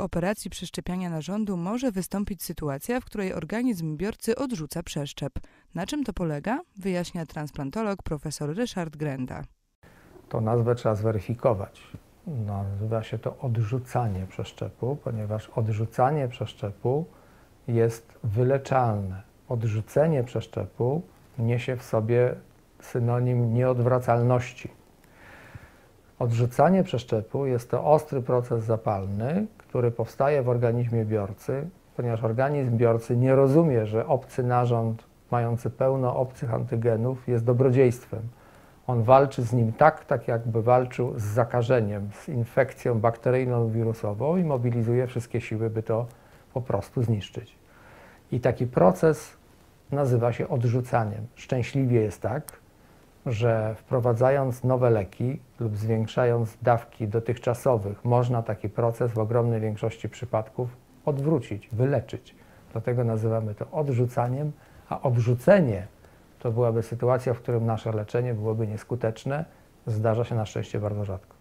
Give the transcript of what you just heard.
Operacji przeszczepiania narządu może wystąpić sytuacja, w której organizm biorcy odrzuca przeszczep. Na czym to polega? Wyjaśnia transplantolog profesor Ryszard Grenda. To nazwę trzeba zweryfikować. Nazywa się to odrzucanie przeszczepu, ponieważ odrzucanie przeszczepu jest wyleczalne. Odrzucenie przeszczepu niesie w sobie synonim nieodwracalności. Odrzucanie przeszczepu jest to ostry proces zapalny, który powstaje w organizmie biorcy, ponieważ organizm biorcy nie rozumie, że obcy narząd mający pełno obcych antygenów jest dobrodziejstwem. On walczy z nim tak, tak jakby walczył z zakażeniem, z infekcją bakteryjną wirusową i mobilizuje wszystkie siły, by to po prostu zniszczyć. I taki proces nazywa się odrzucaniem. Szczęśliwie jest tak, że wprowadzając nowe leki lub zwiększając dawki dotychczasowych, można taki proces w ogromnej większości przypadków odwrócić, wyleczyć. Dlatego nazywamy to odrzucaniem, a odrzucenie to byłaby sytuacja, w którym nasze leczenie byłoby nieskuteczne. Zdarza się na szczęście bardzo rzadko.